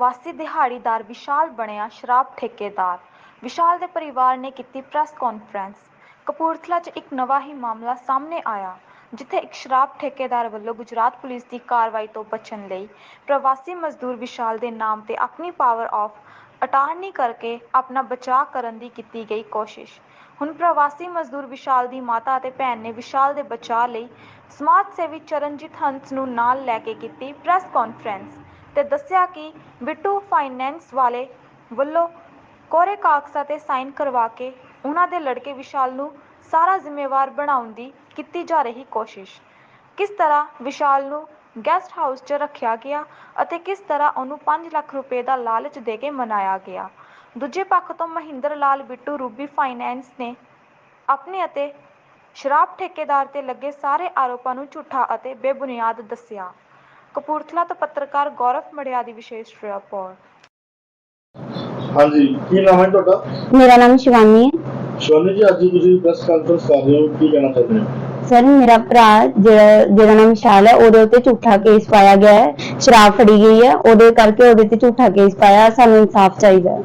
ਪ੍ਰਵਾਸੀ ਦਿਹਾੜੀਦਾਰ ਵਿਸ਼ਾਲ ਬਣਿਆ ਸ਼ਰਾਬ ਠੇਕੇਦਾਰ। ਵਿਸ਼ਾਲ ਦੇ ਪਰਿਵਾਰ ਨੇ ਕੀਤੀ ਪ੍ਰੈਸ ਕਾਨਫਰੰਸ। ਕਪੂਰਥਲਾ 'ਚ ਇੱਕ ਨਵਾਂ ਹੀ ਮਾਮਲਾ ਸਾਹਮਣੇ ਆਇਆ, ਜਿੱਥੇ ਇੱਕ ਸ਼ਰਾਬ ਠੇਕੇਦਾਰ ਵੱਲੋਂ ਗੁਜਰਾਤ ਪੁਲਿਸ ਦੀ ਕਾਰਵਾਈ ਤੋਂ ਬਚਣ ਲਈ ਪ੍ਰਵਾਸੀ ਮਜ਼ਦੂਰ ਵਿਸ਼ਾਲ ਦੇ ਨਾਮ ਤੇ ਆਪਣੀ ਪਾਵਰ ਆਫ ਅਟਾਰਨੀ ਕਰਕੇ ਆਪਣਾ ਬਚਾਅ ਕਰਨ ਦੀ ਕੀਤੀ ਗਈ ਕੋਸ਼ਿਸ਼। ਹੁਣ ਪ੍ਰਵਾਸੀ ਮਜ਼ਦੂਰ ਵਿਸ਼ਾਲ ਦੀ ਮਾਤਾ ਅਤੇ ਭੈਣ ਨੇ ਵਿਸ਼ਾਲ ਦੇ ਬਚਾਅ ਲਈ ਸਮਾਜ ਸੇਵੀ ਚਰਨਜੀਤ ਹੰਸ ਨੂੰ ਨਾਲ ਲੈ ਕੇ ਕੀਤੀ ਪ੍ਰੈਸ ਕਾਨਫਰੰਸ। ਤੇ ਦੱਸਿਆ ਕਿ ਬਿੱਟੂ ਫਾਈਨੈਂਸ ਵਾਲੇ ਵੱਲੋਂ ਕੋਰੇ ਕਾਗਜ਼ਾਂ ਤੇ ਸਾਈਨ ਕਰਵਾ ਕੇ ਉਹਨਾਂ ਦੇ ਲੜਕੇ ਵਿਸ਼ਾਲ ਨੂੰ ਸਾਰਾ ਜ਼ਿੰਮੇਵਾਰ ਬਣਾਉਣ ਦੀ ਕੀਤੀ ਜਾ ਰਹੀ ਕੋਸ਼ਿਸ਼। ਕਿਸ ਤਰ੍ਹਾਂ ਵਿਸ਼ਾਲ ਨੂੰ ਗੈਸਟ ਹਾਊਸ 'ਚ ਰੱਖਿਆ ਗਿਆ ਅਤੇ ਕਿਸ ਤਰ੍ਹਾਂ ਉਹਨੂੰ ਪੰਜ ਲੱਖ ਰੁਪਏ ਦਾ ਲਾਲਚ ਦੇ ਕੇ ਮਨਾਇਆ ਗਿਆ। ਦੂਜੇ ਪੱਖ ਤੋਂ ਮਹਿੰਦਰ ਲਾਲ, ਬਿੱਟੂ ਰੂਬੀ ਫਾਈਨੈਂਸ ਨੇ ਆਪਣੇ ਅਤੇ ਸ਼ਰਾਬ ਠੇਕੇਦਾਰ ਤੇ ਲੱਗੇ ਸਾਰੇ ਆਰੋਪਾਂ ਨੂੰ ਝੂਠਾ ਅਤੇ ਬੇਬੁਨਿਆਦ ਦੱਸਿਆ। ਕਪੂਰਥਲਾ ਤੋਂ ਪੱਤਰਕਾਰ ਗੌਰਵ ਮੜਿਆ ਦੀ ਵਿਸ਼ੇਸ਼ ਰਿਪੋਰਟ। ਹਾਂਜੀ ਕੀ ਨਾਮ ਹੈ ਤੁਹਾਡਾ? ਮੇਰਾ ਨਾਮ ਸ਼ਿਵਾਨੀ ਹੈ। ਸ਼ੋਨੀ ਜੀ ਅੱਜ ਤੁਸੀਂ ਪ੍ਰੈਸ ਕਾਨਫਰੰਸ ਕਰ ਰਹੇ ਹੋ ਕੀ ਕਹਿਣਾ ਚਾਹੁੰਦੇ ਹੋ? ਸਰ ਮੇਰਾ ਭਰਾ ਜਿਹੜਾ ਜਿਹਦਾ ਨਾਮ ਵਿਸ਼ਾਲ ਹੈ ਉਹਦੇ ਉੱਤੇ ਝੂਠਾ ਕੇਸ ਪਾਇਆ ਗਿਆ ਹੈ। ਸ਼ਰਾਬ ਫੜੀ ਗਈ ਹੈ ਉਹਦੇ ਕਰਕੇ ਉਹਦੇ ਤੇ ਝੂਠਾ ਕੇਸ ਪਾਇਆ ਸਾਨੂੰ ਇਨਸਾਫ ਚਾਹੀਦਾ ਹੈ।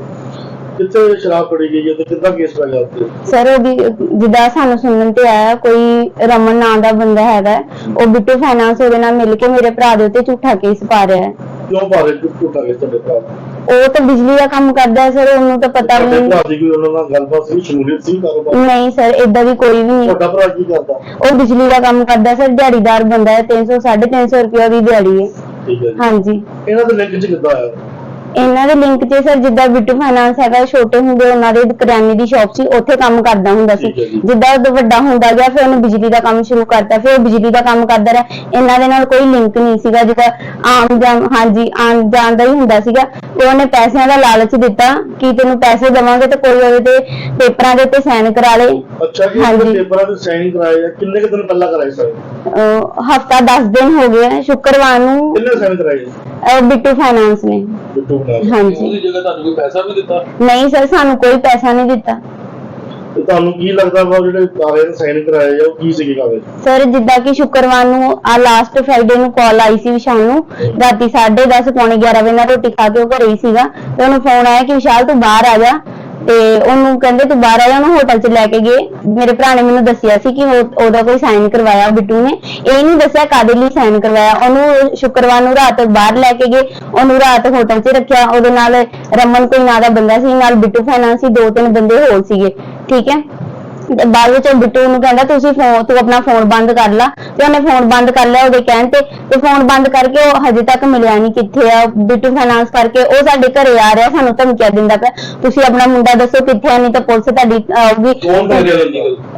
ਕਿੱਥੇ ਸ਼ਰਾਬ ਫੜੀ ਗਈ ਹੈ ਤੇ ਕਿੱਦਾਂ ਕੇਸ ਪੈ ਗਿਆ ਉੱਤੇ ਸਰ ਉਹਦੀ ਜਿੱਦਾਂ ਸਾਨੂੰ ਸੁਣਨ ਤੇ ਆਇਆ ਕੋਈ ਰਮਨ ਨਾਂ ਦਾ ਬੰਦਾ ਹੈਗਾ ਹੈ, ਉਹ ਬਿੱਟੂ ਫਾਈਨਾਂਸ ਉਹਦੇ ਨਾਲ ਮਿਲ ਕੇ ਮੇਰੇ ਭਰਾ ਦੇ ਉੱਤੇ ਝੂਠਾ ਕੇਸ ਪਾ ਰਿਹਾ ਹੈ। ਕਿਉਂ ਪਾ ਰਹੇ ਝੂਠਾ ਕੇਸ ਤੁਹਾਡੇ ਭਰਾ ਉਹ ਤਾਂ ਬਿਜਲੀ ਦਾ ਕੰਮ ਕਰਦਾ ਹੈ ਸਰ ਉਹਨੂੰ ਤਾਂ ਪਤਾ ਵੀ ਤੁਹਾਡੇ ਨਹੀਂ। ਭਰਾ ਦੀ ਕੋਈ ਉਹਨਾਂ ਨਾਲ ਗੱਲਬਾਤ ਸੀ ਸ਼ਮੂਲੀਅਤ ਸੀ ਕਾਰੋਬਾਰ ਨਹੀਂ ਸਰ ਇਦਾਂ ਦੀ ਕੋਈ ਵੀ ਨਹੀਂ। ਤੁਹਾਡਾ ਭਰਾ ਕੀ ਕਰਦਾ? ਉਹ ਬਿਜਲੀ ਦਾ ਕੰਮ ਕਰਦਾ ਹੈ ਸਰ ਦਿਹਾੜੀਦਾਰ ਬੰਦਾ ਹੈ 300 350 ਰੁਪਏ ਦੀ ਦਿਹਾੜੀ ਹੈ। ਠੀਕ ਹੈ ਜੀ। ਹਾਂਜੀ। ਇਹਨਾਂ ਦੇ ਲਿੰਕ ਚ ਕਿੱਦਾਂ ਆਇਆ? ਇਹਨਾਂ ਦੇ ਲਿੰਕ 'ਚ ਸਰ ਜਿੱਦਾਂ ਬਿੱਟੂ ਫਾਈਨਾਂਸ ਹੈਗਾ ਛੋਟੇ ਹੁੰਦੇ ਉਹਨਾਂ ਦੇ ਕਰਿਆਨੇ ਦੀ ਸ਼ਾਪ ਸੀ ਉੱਥੇ ਕੰਮ ਕਰਦਾ ਹੁੰਦਾ ਸੀ। ਠੀਕ ਹੈ ਜੀ। ਜਿੱਦਾਂ ਉਹ ਵੱਡਾ ਹੁੰਦਾ ਗਿਆ ਫਿਰ ਉਹਨੇ ਬਿਜਲੀ ਦਾ ਕੰਮ ਸ਼ੁਰੂ ਕਰਤਾ ਫਿਰ ਉਹ ਬਿਜਲੀ ਦਾ ਕੰਮ ਕਰਦਾ ਰਿਹਾ। ਇਹਨਾਂ ਦੇ ਨਾਲ ਕੋਈ ਲਿੰਕ ਨਹੀਂ ਸੀਗਾ ਜਿੱਦਾਂ ਆਮ ਜਾਂ ਹਾਂਜੀ ਆਮ ਜਾਣ ਦਾ ਹੀ ਹੁੰਦਾ ਸੀਗਾ। ਤੇ ਉਹਨੇ ਪੈਸਿਆਂ ਦਾ ਲਾਲਚ ਦਿੱਤਾ ਕਿ ਤੈਨੂੰ ਪੈਸੇ ਦੇਵਾਂਗੇ ਤੇ ਕੋਈ ਉਹਦੇ ਤੇ ਪੇਪਰਾਂ ਦੇ ਉੱਤੇ ਸਾਈਨ ਕਰਾ ਲੇ। ਅੱਛਾ ਜੀ ਹਾਂਜੀ। ਇਹਦੇ ਪੇਪਰਾਂ ਤੇ ਸਾਈਨ ਕਰਾਏ ਆ। ਕਿੰਨੇ ਕੁ ਦਿਨ ਪਹਿਲਾਂ ਕਰਾਏ ਸਰ? ਹਫਤਾ 10 ਦਿਨ ਹੋ ਗਏ ਆ, ਸ਼ੁੱਕਰਵਾਰ ਨੂੰ ਕਿੰਨੇ ਸਾਈਨ ਕਰਾਏ? ਅਹ, ਬਿੱਟੂ ਫਾਈਨਾਂਸ ਨੇ। ਬਿੱਟੂ ਨਾਲ ਹਾਂਜੀ। ਉਹਦੀ ਜਗ੍ਹਾ ਤੁਹਾਨੂੰ ਕੋਈ ਪੈਸਾ ਵੀ ਦਿੱਤਾ? ਨਹੀਂ ਸਰ ਸਾਨੂੰ ਕੋਈ ਪੈਸਾ ਨਹੀਂ ਦਿੱਤਾ। ਤੇ ਤੁਹਾਨੂੰ ਕੀ ਲੱਗਦਾ ਵਾ ਉਹ ਜਿਹੜੇ ਕਾਗਜ਼ ਸਾਈਨ ਕਰਾਏ ਆ ਉਹ ਕੀ ਸੀਗੇ ਕਾਗਜ਼? ਸਰ ਜਿੱਦਾਂ ਕਿ ਸ਼ੁੱਕਰਵਾਰ ਨੂੰ ਆ ਲਾਸਟ ਫਰਾਈਡੇ ਨੂੰ ਕਾਲ ਆਈ ਸੀ ਵਿਸ਼ਾਲ ਨੂੰ। ਰਾਤੀ 10:30 ਪੌਣੇ 11 ਵਜੇ ਨਾਲ ਰੋਟੀ ਖਾ ਕੇ ਉਹ ਘਰੇ ਹੀ ਸੀਗਾ। ਤੇ ਉਹਨੂੰ ਫੋਨ ਆਇਆ ਕਿ ਵਿਸ਼ਾਲ ਤੂੰ ਬਾਹਰ ਆ ਜਾ। ਤੇ ਉਹਨੂੰ ਕਹਿੰਦੇ ਤੂੰ ਬਾਹਰ ਆ ਜਾ ਉਹਨੂੰ ਹੋਟਲ 'ਚ ਲੈ ਕੇ ਗਏ। ਮੇਰੇ ਭਰਾ ਨੇ ਮੈਨੂੰ ਦੱਸਿਆ ਸੀ ਕਿ ਉਹ- ਉਹਦਾ ਕੋਈ ਸਾਈਨ ਕਰਵਾਇਆ, ਬਿੱਟੂ ਨੇ। ਇਹ ਨਹੀਂ ਦੱਸਿਆ ਕਾਦੇ ਲਈ ਸਾਈਨ ਕਰਵਾਇਆ। ਉਹਨੂੰ ਸ਼ੁੱਕਰਵਾਰ ਨੂੰ ਰਾਤ ਬਾਹਰ ਲੈ ਕੇ ਗਏ। ਉਹਨੂੰ ਰਾਤ ਹੋਟਲ 'ਚ ਰੱਖਿਆ। ਉਹਦੇ ਨਾਲ ਰਮਨ ਕੋਈ ਨਾਂ ਦਾ ਬੰਦਾ ਸੀ, ਨਾਲ ਬਿੱਟੂ ਫਾਈਨਾਂਸ ਸੀ। ਦੋ ਤਿੰਨ ਬੰਦੇ ਹੋਰ ਸੀਗੇ। ਠੀਕ ਹੈ? ਬਾਅਦ ਵਿੱਚ ਬਿੱਟੂ ਨੂੰ ਕਹਿੰਦਾ ਤੁਸੀਂ ਫੋਨ ਤੂੰ ਆਪਣਾ ਫੋਨ ਬੰਦ ਕਰ ਲਾ। ਤੇ ਉਹਨੇ ਫੋਨ ਬੰਦ ਕਰ ਲਿਆ ਉਹਦੇ ਕਹਿਣ ਤੇ ਤੇ ਫੋਨ ਬੰਦ ਕਰਕੇ ਉਹ ਹਜੇ ਤੱਕ ਮਿਲਿਆ ਨਹੀਂ ਕਿੱਥੇ ਆ। ਬਿੱਟੂ ਫਾਈਨਾਂਸ ਕਰਕੇ ਉਹ ਸਾਡੇ ਘਰੇ ਆ ਰਿਹਾ ਸਾਨੂੰ ਧਮਕੀਆਂ ਦਿੰਦਾ ਪਿਆ ਤੁਸੀਂ ਆਪਣਾ ਮੁੰਡਾ ਦੱਸੋ ਕਿੱਥੇ ਆ ਨਹੀਂ ਤਾਂ ਪੁਲਿਸ ਤੁਹਾਡੀ ਆਊਗੀ।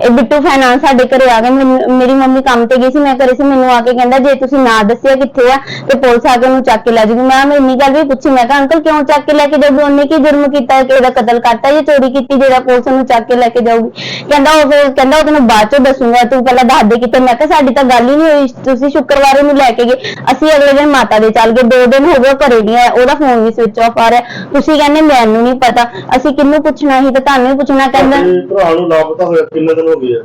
ਇਹ ਬਿੱਟੂ ਫਾਈਨਾਂਸ ਸਾਡੇ ਘਰੇ ਆ ਗਏ ਮੈਨੂੰ- ਮੇਰੀ ਮੰਮੀ ਕੰਮ ਤੇ ਗਈ ਸੀ ਮੈਂ ਘਰੇ ਸੀ ਮੈਨੂੰ ਆ ਕੇ ਕਹਿੰਦਾ ਜੇ ਤੁਸੀਂ ਨਾ ਦੱਸਿਆ ਕਿੱਥੇ ਆ ਤੇ ਪੁਲਿਸ ਆ ਕੇ ਉਹਨੂੰ ਚੱਕ ਕੇ ਲੈ ਜੂਗੀ। ਮੈਂ ਮੈਂ ਇੰਨੀ ਗੱਲ ਵੀ ਪੁੱਛੀ ਮੈਂ ਕਿਹਾ ਅੰਕਲ ਕਿਉਂ ਚੱਕ ਕੇ ਲੈ ਕੇ ਜਾਊਗੀ? ਉਹਨੇ ਕੀ ਜੁਰਮ ਕੀਤਾ ਕਿ ਇਹਦਾ ਕਤਲ ਕਰਤਾ ਜਾਂ ਚੋਰੀ ਕੀਤੀ ਜਿਹੜਾ ਪੁਲਿਸ ਉਹਨੂੰ ਚੱਕ ਕੇ ਲੈ ਕੇ ਜਾਊਗੀ? ਕਹਿੰਦਾ ਉਹ ਫਿਰ ਕਹਿੰਦਾ ਉਹ ਤੈਨੂੰ ਬਾਅਦ ਚੋਂ ਦੱਸੂਗਾ, ਤੂੰ ਪਹਿਲਾਂ ਦੱਸ ਦੇ ਕਿਤੇ। ਮੈਂ ਕਿਹਾ ਸਾਡੀ ਤਾਂ ਗੱਲ ਹੀ ਨਹੀਂ ਹੋਈ, ਤੁਸੀਂ ਸ਼ੁੱਕਰਵਾਰ ਨੂੰ ਲੈ ਕੇ ਗਏ। ਅਸੀਂ ਅਗਲੇ ਦਿਨ ਮਾਤਾ ਦੇ ਚੱਲ ਗਏ। ਦੋ ਦਿਨ ਹੋ ਗਏ ਉਹ ਘਰੇ ਨਹੀਂ ਆਇਆ, ਉਹਦਾ ਫੋਨ ਵੀ ਸਵਿਚ ਆਫ ਆ ਰਿਹਾ। ਤੁਸੀਂ ਕਹਿੰਦੇ ਮੈਨੂੰ ਨਹੀਂ ਪਤਾ, ਅਸੀਂ ਕਿਹਨੂੰ ਪੁੱਛਣਾ ਸੀ ਤੇ ਤੁਹਾਨੂੰ ਹੀ ਪੁੱਛਣਾ, ਕਹਿੰਦਾ ਭਰਾ ਨੂੰ ਲਾਪਤਾ ਹੋਇਆ ਕਿੰਨੇ ਦਿਨ ਹੋ ਗਏ ਆ।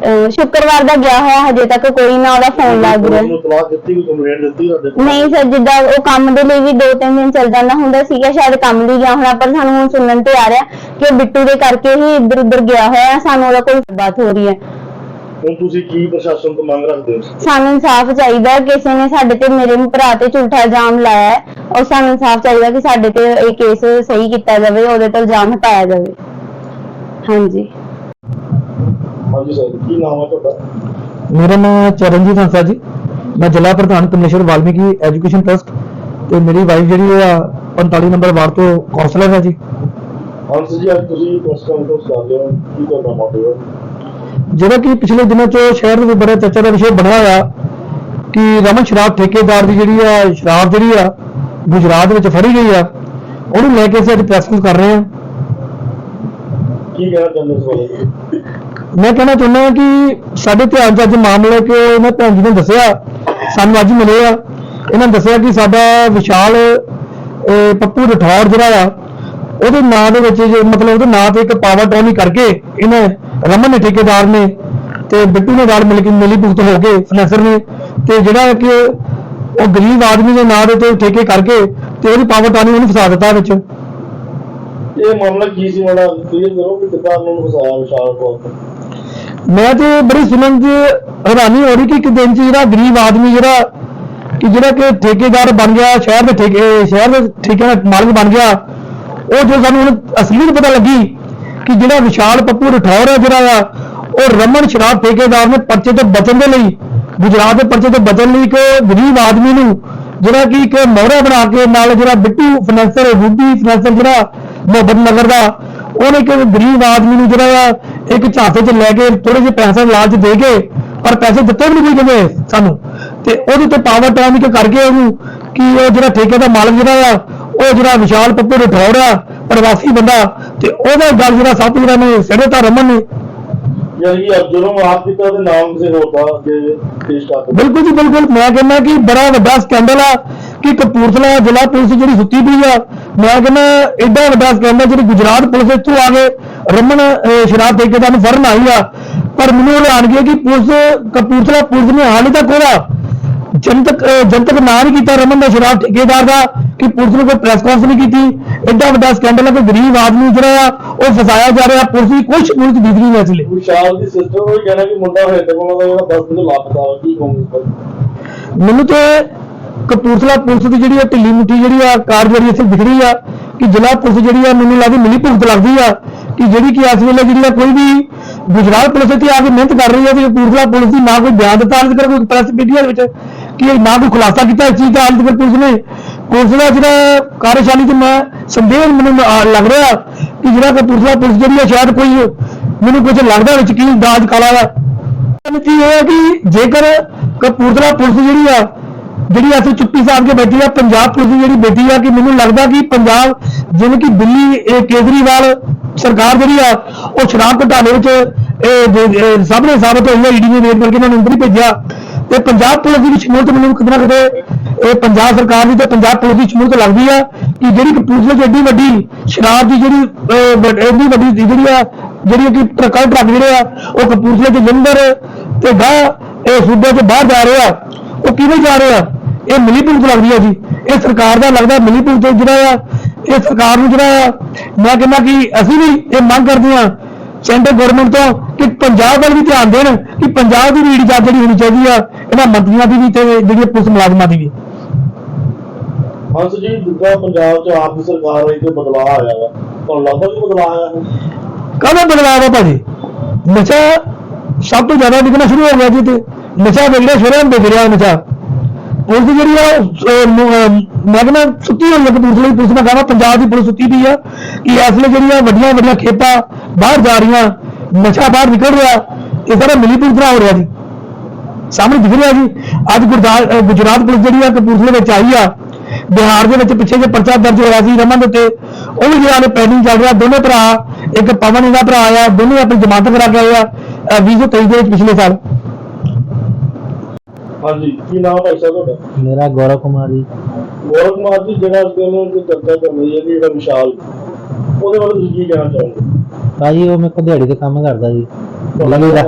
ਅਹ ਸ਼ੁੱਕਰਵਾਰ ਦਾ ਗਿਆ ਹੋਇਆ ਹਜੇ ਤੱਕ ਕੋਈ ਨਾ ਉਹਦਾ ਫੋਨ ਲੱਗ ਰਿਹਾ ਉਹਨੂੰ ਤਲਾਕ ਦਿੱਤੀ ਕੋਈ ਕੰਪਲੇਂਟ ਦਿੱਤੀ ਤੁਹਾਡੇ ਕੋਲ? ਨਹੀਂ ਸਰ ਜਿੱਦਾਂ ਉਹ ਕੰਮ ਦੇ ਲਈ ਵੀ ਦੋ ਤਿੰਨ ਦਿਨ ਚੱਲ ਜਾਂਦਾ ਹੁੰਦਾ ਸੀਗਾ ਸ਼ਾਇਦ ਕੰਮ ਲਈ ਗਿਆ ਹੋਣਾ ਪਰ ਸਾਨੂੰ ਹੁਣ ਸੁਣਨ ਤੇ ਆ ਰਿਹਾ ਕਿ ਉਹ ਬਿੱਟੂ ਦੇ ਕਰਕੇ ਹੀ ਇੱਧਰ ਉੱਧਰ ਗਿਆ ਹੋਇਆ ਸਾਨੂੰ ਉਹਦਾ ਕੋਈ ਬਾਤ ਹੋ ਰਹੀ ਹੈ ਹੁਣ ਤੁਸੀਂ ਕੀ ਪ੍ਰਸ਼ਾਸਨ ਤੋਂ ਮੰਗ ਰੱਖਦੇ ਹੋ ਸਾਨੂੰ ਇਨਸਾਫ ਚਾਹੀਦਾ ਹੈ। ਕਿਸੇ ਨੇ ਸਾਡੇ ਤੇ ਮੇਰੇ ਭਰਾ ਤੇ ਝੂਠਾ ਇਲਜ਼ਾਮ ਲਾਇਆ ਹੈ ਔਰ ਸਾਨੂੰ ਇਨਸਾਫ ਚਾਹੀਦਾ ਕਿ ਸਾਡੇ ਤੇ ਇਹ ਕੇਸ ਸਹੀ ਕੀਤਾ ਜਾਵੇ ਉਹਦੇ ਤੋਂ ਇਲਜ਼ਾਮ ਹਟਾਇਆ ਜਾਵੇ ਹਾਂਜੀ ਹਾਂਜੀ ਸਰ ਕੀ ਨਾਮ ਹੈ ਤੁਹਾਡਾ? ਮੇਰਾ ਨਾਮ ਚਰਨਜੀਤ ਹੰਸਾ ਜੀ। ਮੈਂ ਜ਼ਿਲ੍ਹਾ ਪ੍ਰਧਾਨ ਕਮਿਸ਼ਨਰ ਵਾਲਮੀਕੀ ਐਜੂਕੇਸ਼ਨ ਟਰਸਟ ਤੇ ਮੇਰੀ ਵਾਈਫ ਜਿਹੜੀ ਆ 45 ਨੰਬਰ ਵਾਰਡ ਤੋਂ ਕਾਉਂਸਲਰ ਹੈ ਜੀ। ਹੰਸ ਜੀ ਅੱਜ ਤੁਸੀਂ ਪ੍ਰੈਸ ਕਾਨਫਰੰਸ ਕਰ ਰਹੇ ਹੋ। ਕੀ ਤੁਹਾਡਾ ਮੋਟਿਵ ਹੈ? ਜਿਹੜਾ ਕਿ ਪਿਛਲੇ ਦਿਨਾਂ 'ਚ ਸ਼ਹਿਰ ਦੇ ਵਿੱਚ ਬੜਾ ਚਰਚਾ ਦਾ ਵਿਸ਼ੇ ਬਣਿਆ ਹੋਇਆ ਕਿ ਰਮਨ ਸ਼ਰਾਬ ਠੇਕੇਦਾਰ ਦੀ ਜਿਹੜੀ ਆ ਸ਼ਰਾਬ ਜਿਹੜੀ ਆ ਗੁਜਰਾਤ ਵਿੱਚ ਫੜੀ ਗਈ ਆ ਉਹਨੂੰ ਲੈ ਕੇ ਅਸੀਂ ਅੱਜ ਪ੍ਰੈਸ ਕਰ ਰਹੇ ਹਾਂ। ਕੀ ਕਹਿਣਾ ਚਾਹੁੰਦੇ ਇਸ ਬਾਰੇ? ਮੈਂ ਕਹਿਣਾ ਚਾਹੁੰਦਾ ਕਿ ਸਾਡੇ ਧਿਆਨ 'ਚ ਅੱਜ ਮਾਮਲੇ ਕਿ ਇਹਨਾਂ ਭੈਣ ਜੀ ਨੇ ਦੱਸਿਆ, ਸਾਨੂੰ ਅੱਜ ਮਿਲੇ ਆ ਇਹਨਾਂ ਨੇ ਦੱਸਿਆ ਕਿ ਸਾਡਾ ਵਿਸ਼ਾਲ ਪੱਪੂ ਰਠੌੜ ਜਿਹੜਾ ਆ, ਉਹਦੇ ਨਾਂ ਦੇ ਵਿੱਚ ਜੇ ਮਤਲਬ ਉਹਦੇ ਨਾਂ ਤੇ ਇੱਕ ਪਾਵਰ ਟਰੋਨੀ ਕਰਕੇ ਇਹਨੇ ਰਮਨ ਨੇ ਠੇਕੇਦਾਰ ਨੇ ਤੇ ਬਿੱਟੂ ਨੇ ਨਾਲ ਮਿਲ ਕੇ ਮਿਲੀ ਭੁਗਤ ਹੋ ਕੇ ਫਾਈਨੈਂਸਰ ਨੇ ਤੇ ਜਿਹੜਾ ਕਿ ਉਹ ਗਰੀਬ ਆਦਮੀ ਦੇ ਨਾਂ ਦੇ ਤੇ ਠੇਕੇ ਕਰਕੇ ਤੇ ਉਹਦੀ ਪਾਵਰ ਟਾਨੀ ਉਹਨੂੰ ਫਸਾ ਦਿੱਤਾ ਵਿੱਚ। ਇਹ ਮਾਮਲਾ ਕੀ ਸੀ? ਮਾੜਾ ਕਲੀਅਰ ਕਰੋ ਕਿ ਕਿੱਦਾਂ ਉਹਨਾਂ ਨੂੰ ਫਸਾਇਆ ਵਿਸ਼ਾਲ ਕੌਰ ਮੈਂ ਤੇ ਬੜੀ ਸੁਣਨ ਚ ਹੈਰਾਨੀ ਹੋ ਰਹੀ ਕਿ ਇੱਕ ਦਿਨ ਚ ਜਿਹੜਾ ਗਰੀਬ ਆਦਮੀ ਜਿਹੜਾ ਕਿ ਜਿਹੜਾ ਕਿ ਠੇਕੇਦਾਰ ਬਣ ਗਿਆ, ਸ਼ਹਿਰ ਦੇ ਠੇਕੇ, ਸ਼ਹਿਰ ਦੇ ਠੇਕੇ ਦਾ ਮਾਲਕ ਬਣ ਗਿਆ, ਉਹ ਜੋ ਸਾਨੂੰ ਹੁਣ ਅਸਲੀਅਤ ਪਤਾ ਲੱਗੀ ਕਿ ਜਿਹੜਾ ਵਿਸ਼ਾਲ ਪੱਪੂ ਰਠੌਰ ਹੈ ਜਿਹੜਾ ਆ, ਉਹ ਰਮਨ ਸ਼ਰਾਬ ਠੇਕੇਦਾਰ ਨੇ ਪਰਚੇ ਤੋਂ ਬਚਣ ਦੇ ਲਈ, ਗੁਜਰਾਤ ਦੇ ਪਰਚੇ ਤੋਂ ਬਚਣ ਲਈ ਇੱਕ ਗਰੀਬ ਆਦਮੀ ਨੂੰ ਜਿਹੜਾ ਕਿ ਇੱਕ ਮੋਹਰਾ ਬਣਾ ਕੇ ਨਾਲ ਜਿਹੜਾ ਬਿੱਟੂ ਫਾਈਨੈਂਸਰ ਰੂਬੀ ਫਾਈਨੈਂਸਰ ਜਿਹੜਾ ਮੁਹੱਬਤ ਨਗਰ ਦਾ ਉਹਨੇ ਇੱਕ ਗਰੀਬ ਆਦਮੀ ਨੂੰ ਜਿਹੜਾ ਆ ਇੱਕ ਝਾਂਸੇ 'ਚ ਲੈ ਕੇ ਥੋੜੇ ਜਿਹੇ ਪੈਸੇ ਲਾਲਚ ਦੇ ਕੇ ਪਰ ਪੈਸੇ ਦਿੱਤੇ ਵੀ ਨਹੀਂ ਗਏ ਸਾਨੂੰ। ਤੇ ਉਹਦੇ ਤੇ ਪਾਵਰ ਟਾਈਮ ਇੱਕ ਕਰਕੇ ਉਹਨੂੰ ਕਿ ਉਹ ਜਿਹੜਾ ਠੇਕੇ ਦਾ ਮਾਲਕ ਜਿਹੜਾ ਆ ਉਹ ਜਿਹੜਾ ਵਿਸ਼ਾਲ ਪੱਪੂ ਰਠੌੜ ਆ, ਪ੍ਰਵਾਸੀ ਬੰਦਾ, ਤੇ ਉਹਦਾ ਗੱਲ ਜਿਹੜਾ ਸਭ ਜਿਹੜਾ ਨੇ ਸਿਰੇ ਤਾਂ ਰਮਨ ਨੇ ਯਾਨੀ ਕਿ ਅਬ ਜਦੋਂ ਆਪ ਕੀਤਾ ਤੇ ਨਾਮ ਕਿਸੇ ਹੋਰ ਦਾ ਅੱਗੇ ਪੇਸ਼ ਕਰ ਦਿੱਤਾ। ਬਿਲਕੁਲ ਜੀ, ਬਿਲਕੁਲ। ਮੈਂ ਕਹਿੰਦਾ ਕਿ ਬੜਾ ਵੱਡਾ ਸਕੈਂਡਲ ਆ ਕਿ ਕਪੂਰਥਲਾ ਜ਼ਿਲ੍ਹਾ ਪੁਲਿਸ ਜਿਹੜੀ ਸੁੱਤੀ ਪਈ ਆ। ਮੈਂ ਕਹਿੰਦਾ ਐਡਾ ਵੱਡਾ ਸਕੈਂਡਲ ਜਿਹੜੀ ਗੁਜਰਾਤ ਪੁਲਿਸ ਇੱਥੋਂ ਆ ਕੇ ਰਮਨ ਸ਼ਰਾਬ ਠੇਕੇਦਾਰ ਨੂੰ ਫੜਨ ਆਈ ਆ। ਪਰ ਮੈਨੂੰ ਹੈਰਾਨ ਗਿਆ ਕਿ ਪੁਲਿਸ ਕਪੂਰਥਲਾ ਪੁਲਿਸ ਨੇ ਹਾਲੇ ਤੱਕ ਉਹਦਾ ਜਨਤਕ ਜਨਤਕ ਨਾਂ ਨਹੀਂ ਕੀਤਾ ਰਮਨ ਦਾ ਸ਼ਰਾਬ ਠੇਕੇਦਾਰ ਦਾ ਕਿ ਪੁਲਿਸ ਨੇ ਕੋਈ ਪ੍ਰੈਸ ਕਾਨਫਰੰਸ ਨਹੀਂ ਕੀਤੀ। ਐਡਾ ਵੱਡਾ ਸਕੈਂਡਲ ਹੈ ਕਿ ਗਰੀਬ ਆਦਮੀ ਜਿਹੜਾ ਆ ਉਹ ਫਸਾਇਆ ਜਾ ਰਿਹਾ ਪੁਲਿਸ ਦੀ ਕੋਈ ਸ਼ਮੂਲੀਅਤ ਦਿਖ ਨਹੀਂ ਇਸ ਲਈ। ਵਿਸ਼ਾਲ ਦੀ ਸਿਸਟਰ ਉਹ ਕਹਿਣਾ ਕਿ ਮੁੰਡਾ ਹੋਏ ਤੱਕ ਉਹਨਾਂ ਦਾ ਜਿਹੜਾ 10 ਦਿਨ ਲਾਪਤਾ ਵਾ ਕੀ ਕਹੋਗੇ ਇਸ ਬਾਰੇ ਮੈਨੂੰ ਤੇ ਕਪੂਰਥਲਾ ਪੁਲਿਸ ਦੀ ਜਿਹੜੀ ਆ ਢਿੱਲੀ ਮੁੱਠੀ ਜਿਹੜੀ ਆ ਕਾਰਗੁਜ਼ਾਰੀ ਇੱਥੇ ਦਿਖ ਰਹੀ ਆ ਕਿ ਜ਼ਿਲ੍ਹਾ ਪੁਲਿਸ ਜਿਹੜੀ ਆ ਮੈਨੂੰ ਲੱਗਦੀ ਮਿਲੀ ਭੁਗਤ ਲੱਗਦੀ ਆ ਕਿ ਜਿਹੜੀ ਕਿ ਇਸ ਵੇਲੇ ਜਿਹੜੀ ਆ ਕੋਈ ਵੀ ਗੁਜਰਾਤ ਪੁਲਿਸ ਇੱਥੇ ਆ ਕੇ ਮਿਹਨਤ ਕਰ ਰਹੀ ਆ ਤੇ ਕਪੂਰਥਲਾ ਪੁਲਿਸ ਦੀ ਨਾ ਕੋਈ ਬਿਆਨ ਦਿੱਤਾ ਤੱਕ ਕੋਈ ਪ੍ਰੈਸ ਮੀਡੀਆ ਦੇ ਵਿੱਚ। ਕਿ ਨਾ ਕੋਈ ਖੁਲਾਸਾ ਕੀਤਾ ਇਸ ਚੀਜ਼ ਦਾ? ਹਾਲੇ ਤੱਕ ਪੁਲਿਸ ਨੇ ਪੁਲਿਸ ਦਾ ਜਿਹੜਾ ਕਾਰਜਸ਼ਾਲੀ ਤੇ ਮੈਂ ਸੰਦੇਹ ਮੈਨੂੰ ਲੱਗ ਰਿਹਾ ਕਿ ਜਿਹੜਾ ਕਪੂਰਥਲਾ ਪੁਲਿਸ ਜਿਹੜੀ ਆ, ਸ਼ਾਇਦ ਕੋਈ ਮੈਨੂੰ ਕੁਝ ਲੱਗਦਾ ਵਿੱਚ ਕੀ ਦਾਜ ਕਾਲਾ ਦਾ ਕੀ ਇਹ ਹੈ ਕਿ ਜੇਕਰ ਕਪੂਰਥਲਾ ਪੁਲਿਸ ਜਿਹੜੀ ਆ, ਜਿਹੜੀ ਅਸੀਂ ਚੁੱਪੀ ਸਾਹਿਬ ਕੇ ਬੈਠੀ ਆ, ਪੰਜਾਬ ਪੁਲਿਸ ਦੀ ਜਿਹੜੀ ਬੈਠੀ ਆ, ਕਿ ਮੈਨੂੰ ਲੱਗਦਾ ਕਿ ਪੰਜਾਬ ਜਿਵੇਂ ਕਿ ਦਿੱਲੀ, ਇਹ ਕੇਜਰੀਵਾਲ ਸਰਕਾਰ ਜਿਹੜੀ ਆ, ਉਹ ਸ਼ਰਾਬ ਘੁਟਾਲੇ ਵਿੱਚ ਇਹ ਸਭ ਨੇ ਸਾਬਤ ਹੋਈ ਹੈ ਈਡੀ ਨੇ ਰੇਡ ਕਰਕੇ ਇਹਨਾਂ ਨੂੰ ਅੰਦਰ ਹੀ ਭੇਜਿਆ। ਤੇ ਪੰਜਾਬ ਪੁਲਿਸ ਦੀ ਵੀ ਸ਼ਮੂਲੀਅਤ ਮੈਨੂੰ ਕਿਤੇ ਨਾ ਕਿਤੇ ਇਹ ਪੰਜਾਬ ਸਰਕਾਰ ਦੀ ਤੇ ਪੰਜਾਬ ਪੁਲਿਸ ਦੀ ਸ਼ਮੂਲਤ ਲੱਗਦੀ ਆ ਕਿ ਜਿਹੜੀ ਕਪੂਰਥਲੇ 'ਚ ਐਡੀ ਵੱਡੀ ਸ਼ਰਾਬ ਦੀ ਜਿਹੜੀ ਅਹ, ਐਡੀ ਵੱਡੀ ਜਿਹੜੀ ਆ ਜਿਹੜੀ ਕਿ ਟਰੱਕਾਂ ਟਰੱਕ ਜਿਹੜੇ ਆ ਉਹ ਕਪੂਰਥਲੇ 'ਚ ਜਲੰਧਰ ਤੇ ਗਾਹ ਇਹ ਸੂਬੇ 'ਚ ਬਾਹਰ ਜਾ ਰਹੇ ਆ ਉਹ ਕਿਵੇਂ ਜਾ ਰਹੇ ਆ? ਇਹ ਮਿਲੀ ਭੁਗਤ ਲੱਗਦੀ ਆ ਜੀ। ਇਹ ਸਰਕਾਰ ਦਾ ਲੱਗਦਾ ਮਿਲੀ ਭੁਗਤ ਜਿਹੜਾ ਆ ਇਹ ਸਰਕਾਰ ਨੂੰ ਜਿਹੜਾ ਆ ਮੈਂ ਕਹਿੰਦਾ ਕਿ ਅਸੀਂ ਵੀ ਇਹ ਮੰਗ ਕਰਦੇ ਆ ਸੈਂਟਰ ਗਵਰਨਮੈਂਟ ਤੋਂ ਕਿ ਪੰਜਾਬ ਵੱਲ ਵੀ ਧਿਆਨ ਦੇਣ ਕਿ ਪੰਜਾਬ ਦੀ ਈਡੀ ਜਾਂਚ ਜਿਹੜੀ ਹੋਣੀ ਚਾਹੀਦੀ ਆ ਇਹਨਾਂ ਮੰਤਰੀਆਂ ਦੀ ਵੀ ਤੇ ਜਿਹੜੀ ਪੁਲਿਸ ਮੁਲਾਜ਼ਮਾਂ ਦੀ ਵੀ। ਹੰਸ ਜੀ ਜਿੱਦਾਂ ਪੰਜਾਬ 'ਚ ਆਪ ਦੀ ਸਰਕਾਰ ਆਈ ਤੇ ਬਦਲਾਅ ਆਇਆ ਵਾ। ਤੁਹਾਨੂੰ ਲੱਗਦਾ ਕਿ ਬਦਲਾਅ ਆਇਆ ਹੈ ਕਾਹਦਾ ਬਦਲਾਅ ਆ ਭਾਜੀ? ਨਸ਼ਾ ਸਭ ਤੋਂ ਜ਼ਿਆਦਾ ਵਿਕਣਾ ਸ਼ੁਰੂ ਹੋ ਗਿਆ ਜੀ ਤੇ ਨਸ਼ਾ ਵਿਗੜਿਆ ਸ਼ੁਰੂ ਵਿਕ ਰਿਹਾ ਨਸ਼ਾ। ਪੁਲਿਸ ਜਿਹੜੀ ਆ ਉਹ, ਅਹ, ਸੁੱਤੀ ਹੋਈ ਹੈ ਕਪੂਰਥਲੇ ਦੀ ਪੁਲਿਸ ਮੈਂ ਕਹਾਂ ਪੰਜਾਬ ਦੀ ਪੁਲਿਸ ਸੁੱਤੀ ਪਈ ਆ ਕਿ ਇਸ ਵੇਲੇ ਜਿਹੜੀਆਂ ਵੱਡੀਆਂ ਵੱਡੀਆਂ ਖੇਪਾਂ ਬਾਹਰ ਜਾ ਰਹੀਆਂ ਨਸ਼ਾ ਬਾਹਰ ਨਿਕਲ ਰਿਹਾ ਇਹ ਸਾਰਾ ਮਿਲੀ ਭੁਗਤਣਾ ਹੋ ਰਿਹਾ ਜੀ। ਸਾਹਮਣੇ ਦਿਖ ਰਿਹਾ ਜੀ ਅੱਜ ਗੁਰਦਾਸ ਗੁਜਰਾਤ ਪੁਲਿਸ ਜਿਹੜੀ ਆ ਕਪੂਰਥਲੇ ਵਿੱਚ ਆਈ ਆ ਬਿਹਾਰ ਦੇ ਵਿੱਚ ਪਿੱਛੇ ਜੇ ਪਰਚਾ ਦਰਜ ਹੋਇਆ ਸੀ ਰਮਨ ਦੇ ਉੱਤੇ ਉਹ ਵੀ ਜਿਹੜਾ ਨੇ ਪੈਂਡਿੰਗ ਚੱਲ ਰਿਹਾ ਦੋਨੇ ਭਰਾ ਇੱਕ ਪਵਨ ਇਹਦਾ ਭਰਾ ਆ ਦੋਨੇ ਆਪਣੀ ਜ਼ਮਾਨਤ ਕਰਾ ਕੇ ਆਏ ਆ ਅਹ 2023 ਦੇ ਵਿੱਚ ਪਿਛਲੇ ਸਾਲ। ਹਾਂਜੀ ਕੀ ਨਾਮ ਭਾਈ ਸਾਹਿਬ ਤੁਹਾਡਾ? ਮੇਰਾ ਗੌਰਵ ਕੁਮਾਰ ਜੀ। ਗੌਰਵ ਕੁਮਾਰ ਜੀ ਜਿਹੜਾ ਅੱਜ ਕੱਲ੍ਹ ਨੂੰ ਚਰਚਾ ਕਰ ਰਹੀ ਹੈ ਜਿਹੜਾ ਵਿਸ਼ਾਲ ਉਹਦੇ ਬਾਰੇ ਤੁਸੀਂ ਕੀ ਕਹਿਣਾ ਚਾਹੋਗੇ? ਭਾਜੀ ਉਹ ਕੋਲ ਦਿਹਾੜੀ ਤੇ ਕੰਮ ਕਰਦਾ ਜੀ। ਬਿਜਲੀ ਦਾ?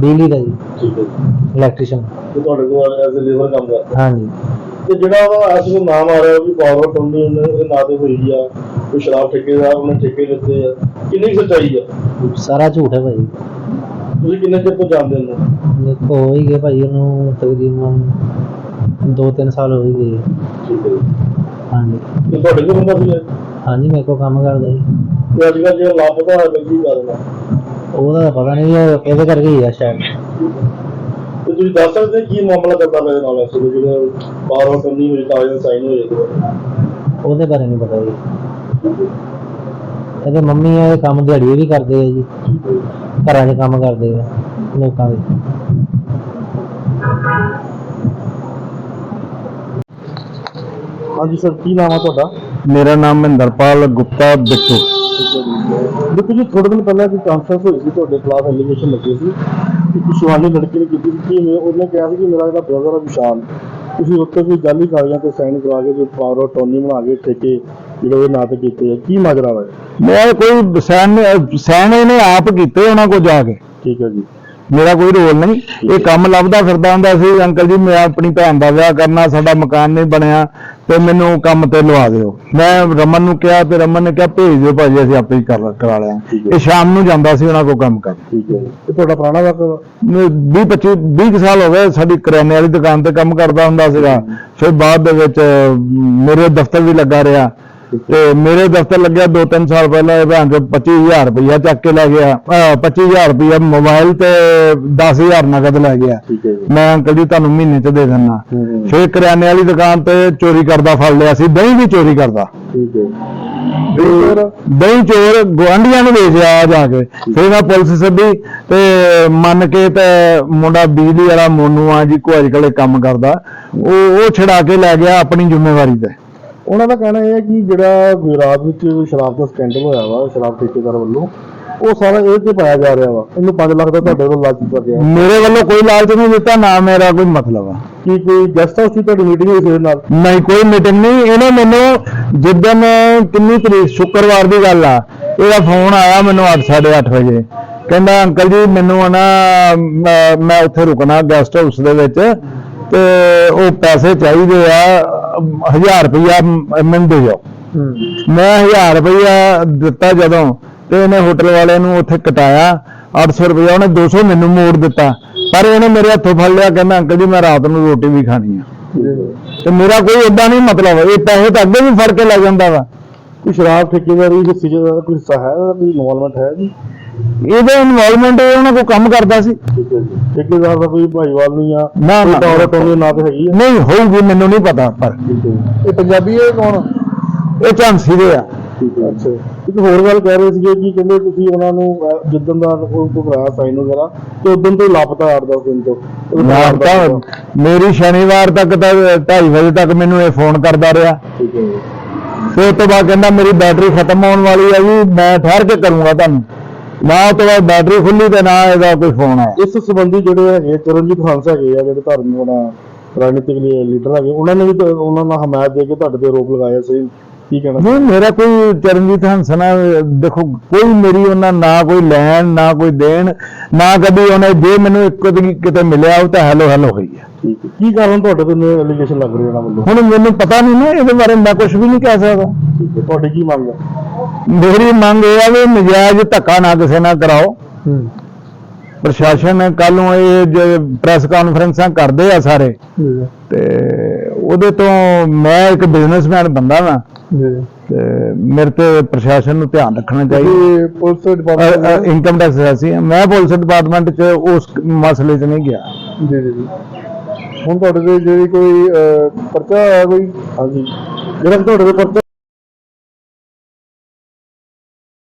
ਬਿਜਲੀ ਦਾ ਜੀ। ਠੀਕ ਹੈ ਜੀ। ਇਲੈਕਟ੍ਰੀਸ਼ੀਅਨ ਤੇ ਤੁਹਾਡੇ ਕੋਲ ਐਜ਼ ਅ ਲੇਬਰ ਕੰਮ ਕਰਦਾ। ਹਾਂਜੀ। ਤੇ ਜਿਹੜਾ ਉਹਦਾ ਅੱਜ ਨੂੰ ਨਾਮ ਆ ਰਿਹਾ ਵੀ ਪਾਵਰ ਟੰਡੀ ਉਹਨੇ ਉਹਦੇ ਨਾਂ ਤੇ ਹੋਈ ਆ ਕੋਈ ਸ਼ਰਾਬ ਠੇਕੇਦਾਰ ਉਹਨੇ ਠੇਕੇ ਲਿੱਤੇ ਆ। ਕਿੰਨੀ ਕੁ ਸੱਚਾਈ ਆ? ਸਾਰਾ ਝੂਠ ਹੈ ਭਾਜੀ। ਤੁਸੀਂ ਕਿੰਨੇ ਚਿਰ ਤੋਂ ਜਾਣਦੇ ਹੋ ਕੋ ਹੋ ਹੀ ਗਏ ਭਾਜੀ ਉਹਨੂੰ ਤਕਰੀਬਨ 2-3 ਸਾਲ ਹੋ ਹੀ ਗਏ। ਠੀਕ ਹੈ ਜੀ। ਹਾਂਜੀ। ਤੇ ਤੁਹਾਡੇ ਕੋਲ ਹੁੰਦਾ ਸੀ ਇਹ? ਹਾਂਜੀ ਮੇਰੇ ਕੋ ਕੰਮ ਕਰਦਾ ਜੀ। ਤੇ ਅੱਜ ਕੱਲ੍ਹ ਜਿਹੜਾ ਲਾਪਤਾ ਹੈ ਕੀ ਕਰਨਾ ਉਹਦਾ ਤਾਂ ਪਤਾ ਨਹੀਂ ਇਹ ਇਹਦੇ ਕਰਕੇ ਹੀ ਆ ਸ਼ਾਇਦ। ਤੇ ਤੁਸੀਂ ਦੱਸ ਸਕਦੇ ਹੋ ਕੀ ਮਾਮਲਾ ਕਰਦਾ ਮੇਰੇ ਨਾਲ ਇਸ ਵੇਲੇ ਜਿਹੜਾ ਪਾਵਰ ਟੰਡੀ ਹੋਈ ਕਾਗਜ਼ ਸਾਈਨ ਹੋਏ ਇਹਦੇ ਬਾਰੇ? ਉਹਦੇ ਬਾਰੇ ਨਹੀਂ ਪਤਾ ਜੀ। ਇਹਦੇ ਮੰਮੀ ਆ ਇਹ ਕੰਮ ਦਿਹਾੜੀ ਵੀ ਕਰਦੇ ਆ ਜੀ। ਘਰਾਂ 'ਚ ਕੰਮ ਕਰਦੇ ਆ ਲੋਕਾਂ ਦੇ ਹਾਂਜੀ ਸਰ ਕੀ ਨਾਮ ਆ ਤੁਹਾਡਾ? ਮੇਰਾ ਨਾਮ ਮਹਿੰਦਰਪਾਲ ਗੁਪਤਾ ਬਿੱਟੂ। ਦੇਖੋ ਜੀ ਥੋੜੇ ਦਿਨ ਪਹਿਲਾਂ ਇੱਕ ਕਾਨਫਰੰਸ ਹੋਈ ਸੀ ਤੁਹਾਡੇ ਖਿਲਾਫ ਐਲੀਗੇਸ਼ਨ ਲੱਗੇ ਸੀ ਕਿ ਕੁਝ ਸ਼ਿਵਾਨੀ ਲੜਕੀ ਨੇ ਕੀਤੀ ਸੀ। ਕਿ ਮੈਂ ਉਹਨੇ ਕਿਹਾ ਸੀ ਕਿ ਮੇਰਾ ਜਿਹੜਾ ਬ੍ਰਦਰ ਆ ਵਿਸ਼ਾਲ ਤੁਸੀਂ ਉੱਥੇ ਕੋਈ ਜਾਲੀ ਕਾਗਜ਼ਾਂ ਤੇ ਸਾਈਨ ਕਰਾ ਕੇ ਜੋ ਪਾਵਰ ਟੋਨੀ ਬਣਾ ਕੇ ਠੇਕੇ ਜਿਹੜੇ ਉਹਦੇ ਨਾਂ ਤੇ ਕੀਤੇ ਆ। ਕੀ ਮਾਜਰਾ ਵਾ ਇਹ? ਮੈਂ ਕੋਈ ਸੈਨ ਸੈਨ ਇਹਨੇ ਆਪ ਕੀਤੇ ਉਹਨਾਂ ਕੋ ਜਾ ਕੇ। ਠੀਕ ਹੈ ਜੀ। ਮੇਰਾ ਕੋਈ ਰੋਲ ਨਹੀਂ। ਇਹ ਕੰਮ ਲੱਭਦਾ ਫਿਰਦਾ ਹੁੰਦਾ ਸੀ। ਅੰਕਲ ਜੀ ਮੈਂ ਆਪਣੀ ਭੈਣ ਦਾ ਵਿਆਹ ਕਰਨਾ ਸਾਡਾ ਮਕਾਨ ਨਹੀਂ ਬਣਿਆ ਤੇ ਮੈਨੂੰ ਕੰਮ ਤੇ ਲਵਾ ਦਿਓ। ਮੈਂ ਰਮਨ ਨੂੰ ਕਿਹਾ ਤੇ ਰਮਨ ਨੇ ਕਿਹਾ ਭੇਜ ਦਿਓ ਭਾਜੀ ਅਸੀਂ ਆਪੇ ਹੀ ਕਰ ਕਰਾ ਲਿਆ। ਠੀਕ ਹੈ। ਇਹ ਸ਼ਾਮ ਨੂੰ ਜਾਂਦਾ ਸੀ ਉਹਨਾਂ ਕੋਲ ਕੰਮ ਕਰ ਠੀਕ ਹੈ ਜੀ। ਇਹ ਤੁਹਾਡਾ ਪੁਰਾਣਾ ਵਾਕਾ 20 25 20 ਕੁ ਸਾਲ ਹੋ ਗਏ ਸਾਡੀ ਕਰਿਆਨੇ ਵਾਲੀ ਦੁਕਾਨ ਤੇ ਕੰਮ ਕਰਦਾ ਹੁੰਦਾ ਸੀਗਾ। ਫਿਰ ਬਾਅਦ ਦੇ ਵਿੱਚ ਅਮ, ਮੇਰੇ ਦਫ਼ਤਰ ਵੀ ਲੱਗਾ ਰਿਹਾ। ਤੇ ਮੇਰੇ ਦਫ਼ਤਰ ਲੱਗਿਆ 2-3 ਸਾਲ ਪਹਿਲਾਂ ਇਹ ਭੈਣ ਚੋ 25000 ਰੁਪਇਆ ਚੱਕ ਕੇ ਲੈ ਗਿਆ। ਅਹ 25000 ਰੁਪਇਆ ਮੋਬਾਈਲ ਤੇ 10000 ਨਗਦ ਲੈ ਗਿਆ। ਠੀਕ ਹੈ ਜੀ। ਮੈਂ ਅੰਕਲ ਜੀ ਤੁਹਾਨੂੰ ਮਹੀਨੇ ਚ ਦੇ ਹੂੰ, ਹੂੰ। ਫਿਰ ਕਰਿਆਨੇ ਵਾਲੀ ਦੁਕਾਨ ਤੇ ਚੋਰੀ ਕਰਦਾ ਫੜ ਲਿਆ ਸੀ ਦਹੀਂ ਵੀ ਚੋਰੀ ਕਰਦਾ। ਠੀਕ ਹੈ। ਫਿਰ ਦਹੀਂ ਚੋਰ ਗੁਆਂਢੀਆਂ ਨੂੰ ਵੇਚਿਆ ਆ ਜਾ ਕੇ। ਫਿਰ ਮੈਂ ਪੁਲਿਸ ਸੱਦੀ ਤੇ ਮੰਨ ਕੇ ਤੇ ਮੁੰਡਾ ਬਿਜਲੀ ਵਾਲਾ ਮੋਨੂ ਆ ਜੀ ਕੋ ਅੱਜ ਕੱਲ੍ਹ ਇਹ ਕੰਮ ਕਰਦਾ ਉਹ ਉਹ ਛਡਾ ਕੇ ਲੈ ਗਿਆ ਆਪਣੀ ਜ਼ਿੰਮੇਵਾਰੀ ਤੇ। ਉਹਨਾਂ ਦਾ ਕਹਿਣਾ ਇਹ ਹੈ ਕਿ ਜਿਹੜਾ ਗੁਜਰਾਤ ਵਿੱਚ ਸ਼ਰਾਬ ਦਾ ਸਕੈਂਡਲ ਹੋਇਆ ਵਾ ਸ਼ਰਾਬ ਠੇਕੇਦਾਰ ਵੱਲੋਂ ਉਹ ਸਾਰਾ ਇਹ ਤੇ ਪਾਇਆ ਜਾ ਰਿਹਾ ਵਾ। ਇਹਨੂੰ 5 ਲੱਖ ਦਾ ਤੁਹਾਡੇ ਵੱਲੋਂ ਲਾਲਚ ਦਿੱਤਾ ਗਿਆ। ਮੇਰੇ ਵੱਲੋਂ ਕੋਈ ਲਾਲਚ ਨਹੀਂ ਦਿੱਤਾ ਨਾ ਮੇਰਾ ਕੋਈ ਮਤਲਬ ਆ। ਕੀ ਕੋਈ ਗੈਸਟ ਹਾਊਸ ਦੀ ਤੁਹਾਡੀ ਮੀਟਿੰਗ ਹੋਈ ਸੀ ਨਾਲ? ਨਹੀਂ ਕੋਈ ਮੀਟਿੰਗ ਨਹੀਂ। ਇਹਨੇ ਮੈਨੂੰ ਜਿੱਦਣ ਕਿੰਨੀ ਤਰੀਕ ਸ਼ੁੱਕਰਵਾਰ ਦੀ ਗੱਲ ਆ ਇਹਦਾ ਫੋਨ ਆਇਆ ਮੈਨੂੰ 8:30 ਵਜੇ। ਕਹਿੰਦਾ ਅੰਕਲ ਜੀ ਮੈਨੂੰ ਨਾ ਮੈਂ ਉੱਥੇ ਰੁਕਣਾ ਗੈਸਟ ਹਾਊਸ ਦੇ ਵਿੱਚ। ਤੇ ਉਹ ਪੈਸੇ ਚਾਹੀਦੇ ਆ 1000 ਰੁਪਇਆ ਮੈਨੂੰ ਦੇ ਜਾਓ ਮੈਂ 1000 ਰੁਪਇਆ ਦਿੱਤਾ ਜਦੋਂ, ਤੇ ਇਹਨੇ ਹੋਟਲ ਵਾਲੇ ਨੂੰ ਉੱਥੇ ਕਟਾਇਆ 800 ਰੁਪਇਆ ਉਹਨੇ 200 ਮੈਨੂੰ ਮੋੜ ਦਿੱਤਾ। ਪਰ ਇਹਨੇ ਮੇਰੇ ਹੱਥੋਂ ਫੜ ਲਿਆ, ਕਹਿੰਦਾ, ਅੰਕਲ ਜੀ, ਮੈਂ ਰਾਤ ਨੂੰ ਰੋਟੀ ਵੀ ਖਾਣੀ ਆ। ਤੇ ਮੇਰਾ ਕੋਈ ਏਦਾਂ ਨਹੀਂ ਮਤਲਬ, ਇਹ ਪੈਸੇ ਤਾਂ ਅੱਗੇ ਵੀ ਫੜ ਕੇ ਲੈ ਜਾਂਦਾ ਵਾ। ਕੋਈ ਸ਼ਰਾਬ ਠੇਕੇਦਾਰੀ ਹਿੱਸੇ ਦਾ ਕੋਈ ਹਿੱਸਾ ਹੈ ਇਹਦਾ ਕੋਈ ਇਨਵੋਲਵਮੈਂਟ ਹੈ ਜੀ? ਇਹਦੇ ਇਨਵੋਲਵਮੈਂਟ ਉਹਨਾਂ ਕੋਲ ਕੰਮ ਕਰਦਾ ਸੀ ਠੀਕ ਹੈ ਜੀ ਠੇਕੇਦਾਰ ਦਾ ਕੋਈ ਭਾਈਵਾਲ ਨਹੀਂ ਆ ਨਾ, ਨਾ। ਦੌਲਤ ਉਹਦੇ ਨਾਂ ਤੇ ਹੈਗੀ ਆ ਨਹੀਂ ਹੋਊਗੀ ਮੈਨੂੰ ਨਹੀਂ ਪਤਾ ਪਰ ਠੀਕ ਹੈ ਜੀ। ਇਹ ਪੰਜਾਬੀ ਹੈ ਕੌਣ ਇਹ ਝਾਂਸੀ ਦੇ ਆ ਠੀਕ ਹੈ ਅੱਛਾ ਇੱਕ ਹੋਰ ਗੱਲ ਕਹਿ ਰਹੇ ਸੀਗੇ ਕਿ ਕਹਿੰਦੇ ਤੁਸੀਂ ਉਹਨਾਂ ਨੂੰ ਅਹ, ਜਿੱਦਣ ਦਾ ਉਹ ਤੋਂ ਕਰਾਇਆ ਸਾਈਨ ਵਗੈਰਾ ਤੇ ਉਦੋਂ ਤੋਂ ਹੀ ਲਾਪਤਾ 8-10 ਦਿਨ ਤੋਂ ਉਹਦੇ ਨਾ ਤਾਂ। ਮੇਰੀ ਸ਼ਨੀਵਾਰ ਤੱਕ ਤਾਂ 2:30 ਵਜੇ ਤੱਕ ਮੈਨੂੰ ਇਹ ਫੋਨ ਕਰਦਾ ਰਿਹਾ ਠੀਕ ਹੈ ਜੀ। ਫਿਰ ਉਸ ਤੋਂ ਬਾਅਦ ਕਹਿੰਦਾ ਮੇਰੀ ਬੈਟਰੀ ਖਤਮ ਹੋਣ ਵਾਲੀ ਹੈ ਜੀ ਮੈਂ ਠਹਿਰ ਕੇ ਕਰੂੰਗਾ ਤੁਹਾਨੂੰ ਨਾ ਉਹ ਤੋਂ ਬਾਅਦ ਬੈਟਰੀ ਖੁੱਲੀ ਤੇ ਨਾ ਇਹਦਾ ਕੋਈ ਫੋਨ ਆਇਆ ਇਸ ਸੰਬੰਧੀ ਜਿਹੜੇ ਹੈਗੇ ਚਰਨਜੀਤ ਹੰਸ ਹੈਗੇ ਆ ਜਿਹੜੇ ਧਾਰਮਿਕ ਉਹਨਾਂ ਰਾਜਨੀਤਿਕ ਲੀਡਰ ਹੈਗੇ ਉਹਨਾਂ ਨੇ ਵੀ ਤਾਂ ਉਹਨਾਂ ਨਾਲ ਹਮਾਇਤ ਦੇ ਕੇ ਤੁਹਾਡੇ ਤੇ ਆਰੋਪ ਲਗਾਇਆ ਸੀ। ਕੀ ਕਹਿਣਾ ਨਹੀਂ ਮੇਰਾ ਕੋਈ ਚਰਨਜੀਤ ਹੰਸਨਾ ਦੇਖੋ ਕੋਈ ਮੇਰੀ ਉਹਨਾਂ ਨਾ ਕੋਈ ਲੈਣ ਨਾ ਕੋਈ ਦੇਣ ਨਾ ਕਦੀ ਉਹਨੇ ਜੇ ਮੈਨੂੰ ਇੱਕ ਕਿਤੇ ਮਿਲਿਆ ਉਹ ਤਾਂ ਹੈਲੋ ਹੈਲੋ ਹੋਈ ਹੈ ਠੀਕ ਹੈ। ਕੀ ਕਾਰਨ ਤੁਹਾਡੇ ਤੇ ਐਲੀਗੇਸ਼ਨ ਲੱਗ ਰਹੇ ਉਹਨਾਂ ਵੱਲੋਂ? ਹੁਣ ਮੈਨੂੰ ਪਤਾ ਨਹੀਂ ਨਾ ਇਹਦੇ ਬਾਰੇ ਮੈਂ ਕੁਝ ਵੀ ਨਹੀਂ ਕਹਿ ਸਕਦਾ। ਠੀਕ ਹੈ ਤੁਹਾਡੀ ਕੀ ਮੰਗ ਹੈ? ਮੇਰੀ ਮੰਗ ਇਹ ਆ ਵੀ ਨਜਾਇਜ਼ ਧੱਕਾ ਨਾ ਕਿਸੇ ਨਾਲ ਕਰਾਓ। ਹੂੰ। ਪ੍ਰਸ਼ਾਸਨ ਕੱਲ ਨੂੰ ਇਹ ਜੋ ਪ੍ਰੈਸ ਕਾਨਫਰੰਸਾਂ ਕਰਦੇ ਆ ਸਾਰੇ ਤੇ ਉਹਦੇ ਤੋਂ ਮੈਂ ਇੱਕ ਬਿਜ਼ਨਸਮੈਨ ਬੰਦਾ ਵਾਂ। ਜੀ ਤੇ ਮੇਰੇ ਤੇ ਪ੍ਰਸ਼ਾਸਨ ਨੂੰ ਧਿਆਨ ਰੱਖਣਾ ਚਾਹੀਦਾ। ਪੁਲਿਸ ਡਿਪਾਰਟਮੈਂਟ ਇਨਕਮ ਟੈਕਸ ਐਸੀ ਮੈਂ ਪੁਲਿਸ ਡਿਪਾਰਟਮੈਂਟ 'ਚ ਉਸ ਮਸਲੇ 'ਚ ਨਹੀਂ ਗਿਆ। ਜੀ ਜੀ ਜੀ। ਹੁਣ ਤੁਹਾਡੇ ਤੇ ਜਿਹੜੀ ਕੋਈ ਅਹ, ਪਰਚਾ ਹੈ ਕੋਈ? ਹਾਂਜੀ। ਜਿਹੜਾ ਤੁਹਾਡੇ ਤੇ ਪਰਚਾ